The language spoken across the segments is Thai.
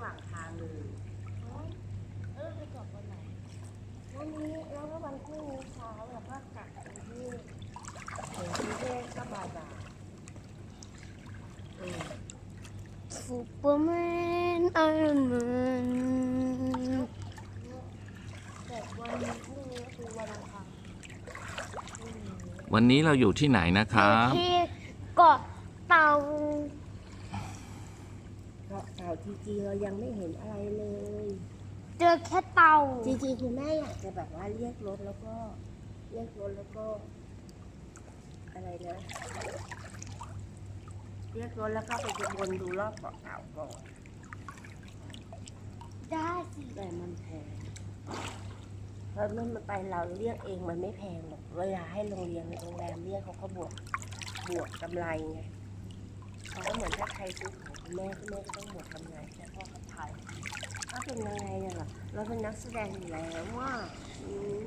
หว่างทางเลยแล้เออไปกลับวันไหนวันนี้แล้วก็วันพรุ่งนี้เช้าแล้วก็กลับไปที่เทพถึงกรุงเทพก็บายบ่ายซูเปอร์แมนไอรอนแมนวันนี้วันนี้เราอยู่ที่ไหนนะครับ ที่เกาะเต่าาะเต่าจริงๆเรายังไม่เห็นอะไรเลย เจอแค่เต่าจริงๆคือแม่อยากจะแบบว่าเรียกรถแล้วก็เรียกรถแล้วก็ อะไรนะเรียกรถแล้วก็ไปวนดูรอบเกาะเต่าก่อนได้สิแต่มันแพงเพราะเมื่อมันไปเราเรียกเองมันไม่แพงหรอกเวลาให้โรงเรียนโรงแรมเรียกเขาก็บวกบวกกำไรไงเขา ก็เหมือนถ้าใครซื้อของคุณแม่คุณแม่ก็ต้องหมดทำงานแค่พ่อเขาขายก็เป็นยังไงอะล่ะเราเป็นนักแสดงอยู่แล้วว่าอืม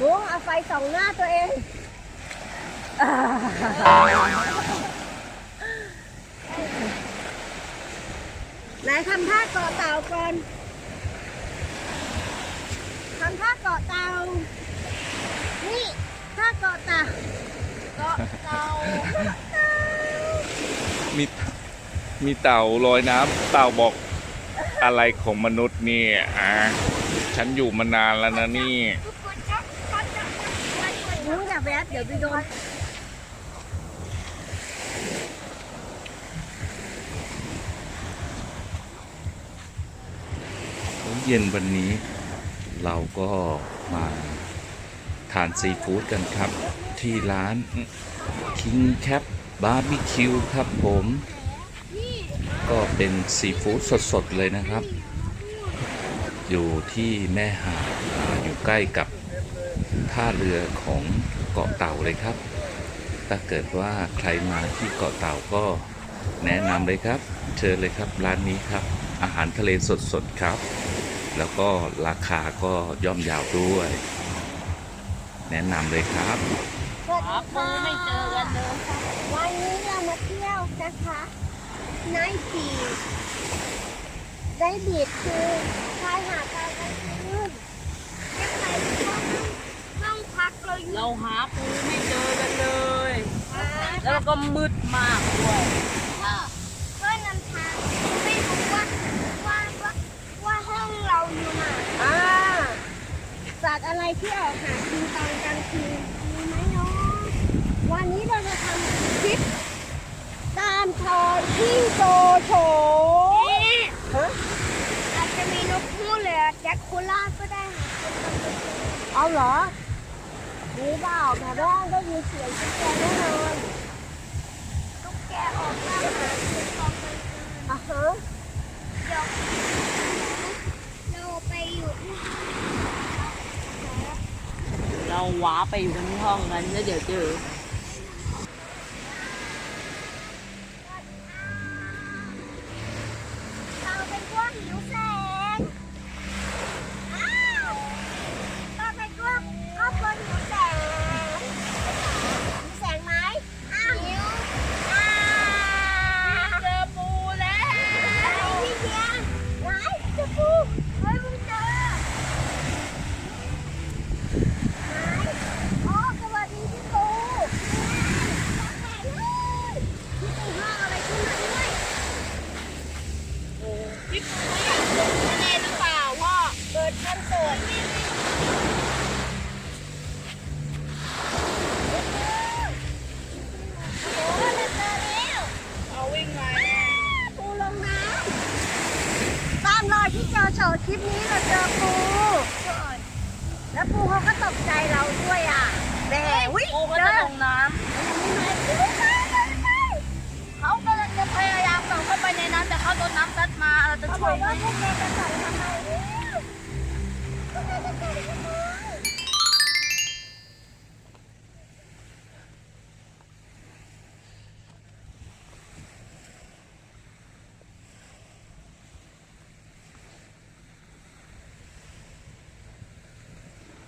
บุ้งเอาไฟส่องหน้าตัวเองไหนทำท่าเกาะเต่าก่อนทำท่าเกาะเต่า นี่ท่าเกาะเต่าเกาะเต่ามีมีเต่าลอยน้ำเต่าบอกอะไรของมนุษย์เนี่ยอะฉันอยู่มานานแล้วนะนี่ แวะเดี๋ยวไปโดนเย็นวันนี้เราก็มาทานซีฟู้ดกันครับ ที่ร้าน King Cap Barbecue ครับผม ก็เป็นซีฟู้ดสด ๆ เลยนะครับ อยู่ที่แม่หาดอยู่ใกล้กับท่าเรือของ กาะเต่าเลยครับ ถ้าเกิดว่าใครมาที่เกาะเต่าก็แนะนำเลยครับ เชิญเลยครับร้านนี้ครับ อาหารทะเลสดๆครับ แล้วก็ราคาก็ย่อมยาวด้วย แนะนำเลยครับ สวัสดีค่ะไม่เจอกันเลยวันนี้เรามาเที่ยวนะคะไนท์บีไนท์บีชคือชายหาดกลางคืนยังไงก็ห้องพักเราอยู่ เรา หาปูไม่เจอกันเลย แล้วก็มืดมากด้วยเพื่อนนำทางไม่รู้ว่าว่าว่าว่าห้องเราอยู่ไหนอ่าสัตว์อะไรที่ออกหากินตอนกลางคืนมีไหมเนาะวันนี้เราจะทำคลิปตามทอยที่โจโฉฮะอาจจะมีนกฮูกหรือแจ็คคูล่าก็ได้ค่ะเอาเหรอ รู้เปล่าแม่บ้านได้ยินเสียงตุ๊กแกแน่นอนตุ๊กแกออกมาหากินตอนกลางคืนอะฮะเดี๋ยวเราไปอยู่ที่ห้องเราว้าไปอยู่ที่ห้องนั้นแล้วเดี๋ยวเจอ เราเป็นพวกหิวแสง อ้าวเราเป็นพวกครอบครัวหิวแสงหิวแสงไหมอ้าวหิวอ้าว เจอปูแล้ว อะไรพี่เทียนไหนเจะปูเฮ้ยมึงเจอไหนอ๋อสวัสดีพี่ปู ทริปนี้เราเจอปูแล้วปูเขาก็ตกใจเราด้วยอะแหมวิ่ง ปูก็ เจ จะ อ ลงน้ำเขากำลังจะพยายามส่งเข้าไปในน้ำแต่เขาโดนน้ำซัดมาเราจะ เขาบ ช่ว อย ก ไหม ว่า พวกแกจะใส่ทำไมเนี่ยพวกแกจะใส่ทำไม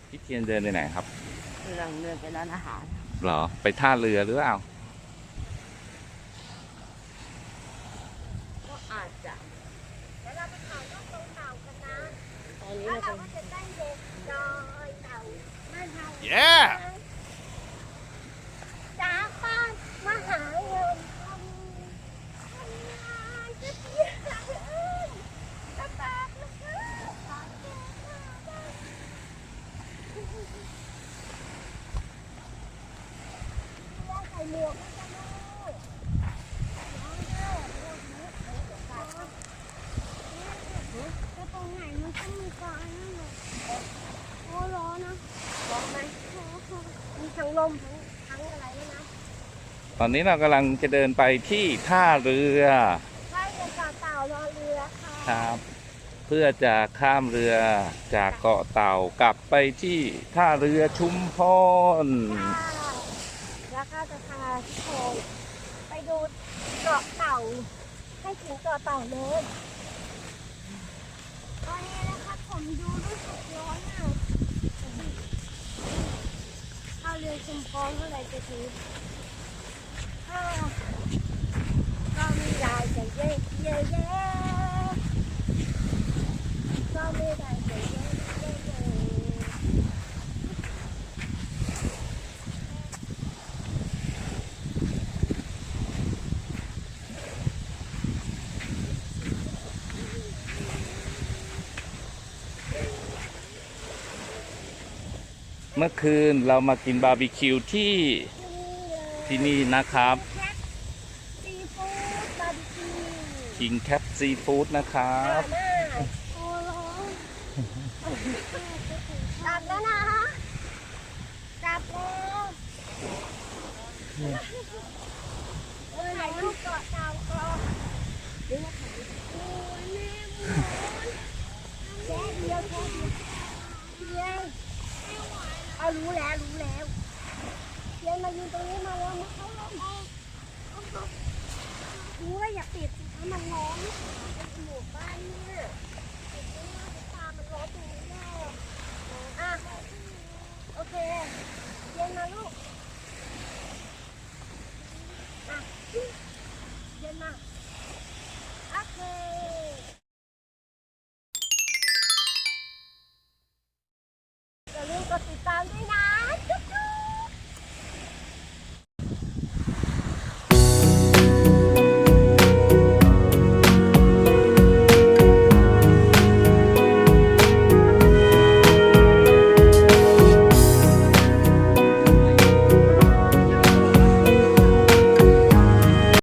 พี่เทียนเดินไปไหนครับกำลังเดินไปร้านอาหาร เหรอ ไปท่าเรือหรือเปล่า ก็อาจจะเดี๋ยวเราไปถ่ายรูปตรงเต่ากันนะตอนนี้แล้วเราเราจะก็จะได้เด็กดอยเต่ามาเห่า Yeah จากบ้านมาหาเงินทำทำงานจะเสียเงินลำบากนะคะขอแก้ผ้าได้แล้วใส่หมวกไม่ได้เลยน้องเด้อหมวกนี้เดี๋ยวจะตัดเอาแล้วตรงไหนมันก็มีกอนนั่นแหละโอ้ร้อนนะร้อนไหมร้อนมีทั้ง ลมทั้งทั้งอะไรด้วยนะตอนนี้เรากำลังจะเดินไปที่ท่าเรือใช่เป็นเกาะเต่ารอเรือค่ะครับ เพื่อจะข้ามเรือจากเกาะเต่ากลับไปที่ท่าเรือชุมพรแล้วก็จะพาทุกคนไปดูเกาะเต่า ให้ถึงเกาะเต่าเลยตอนนี้นะคะผมดูรู้สึกร้อนอะ เรือชุมพรเมื่อไหรจะถึงอ่าก็ไม่ได้จะเย่เย่เย่ก็ไม่ได้จะเย่เย่เย่ เมื่อคืนเรามากินบาร์บีคิวที่ที่นี่นะครับคิว King Cap Seafood นะครับหน้าโอ้ร้อนจับแล้วนะจับแล้วเออไหนลูกเกาะเต่าก่อนโอ้ยแม่หมุนแค่เดียวแค่เดียวเพียงเอา รู้แล้วรู้แล้วเพียงมายืนตรงนี้มาแล้วมาเข้าลมเอาเอารู้ว่าอย่าปิดสิคะมันร้อนเป็นหมู่บ้านเนี่ยปิดไม่ได้ตามันร้อนตรงนี้แน่อะ